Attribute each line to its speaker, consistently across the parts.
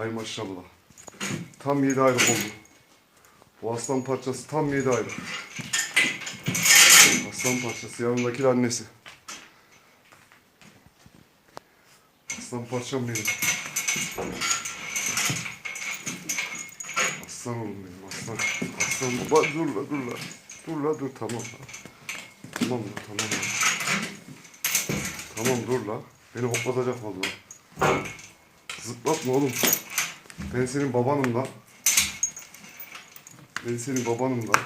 Speaker 1: Hay maşallah. Tam 7 aylık oldu. Bu aslan parçası tam 7 aylık. Aslan parçası yanındaki annesi. Aslan parçam benim. Aslan oğlum benim aslan. Aslan baba dur la dur la. Dur la dur tamam. Tamam la tamam la. Tamam dur la. Beni hoplatacak vallahi. Zıplatma oğlum. Ben senin babanım lan. Ben senin babanım lan.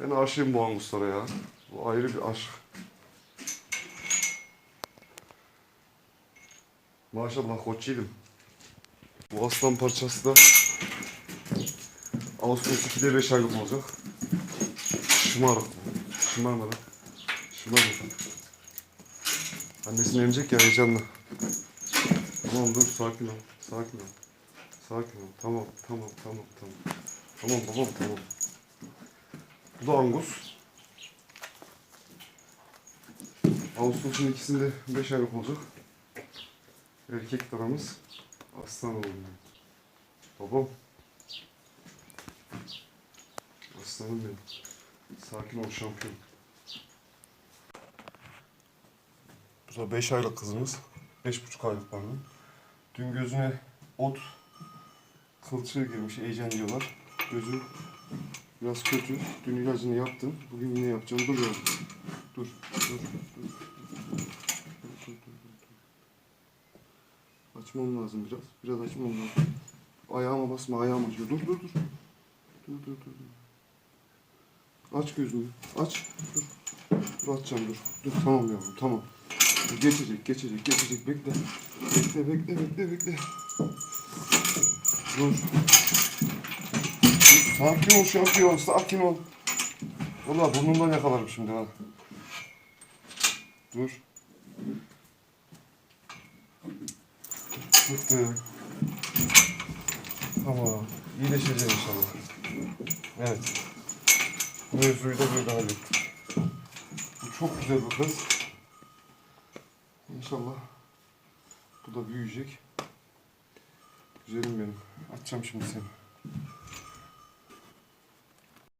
Speaker 1: Ben aşığım bu anguslara ya. Bu ayrı bir aşk. Maşallah koçiydim. Bu aslan parçası da Ağustos 2'de 5 aylık olacak. Şımarık bu. Şımarmadı. Şımarmadı. Annesini emecek ya heyecanla. Tamam dur sakin ol. Sakin ol. Sakin ol. Tamam tamam tamam tamam. Tamam babam tamam. Bu da Angus. Ağustos'un ikisinde 5 aylık olacak. Erkek taramız aslan oğlum. Babam. Aslanım benim. Sakin ol şampiyon. Bu da 5 aylık kızımız. 5,5 aylık pardon. Dün gözüne ot kılçığı girmiş, heyecan diyorlar. Gözü biraz kötü. Dün ilacını yaptım. Bugün yine yapacağım. Dur yavrum. Dur, dur, dur, dur. Açmam lazım biraz. Biraz açmam lazım. Ayağıma basma, ayağım acıyor. Dur, dur, dur. Dur, dur, dur. dur. Aç gözünü. Aç. Dur. Dur açacağım dur. Dur tamam yavrum tamam. Geçecek, geçecek, geçecek. Bekle. Bekle, bekle, bekle, bekle. Dur. Sakin ol şampiyon, sakin ol. Valla burnumdan yakalarım şimdi ha. Dur. Sıktı. Tamam. İyileşeceğim inşallah. Evet. Mevzuyu da böyle hallettik. Bu çok güzel bir kız. İnşallah bu da büyüyecek. Güzelim benim. Açacağım şimdi seni.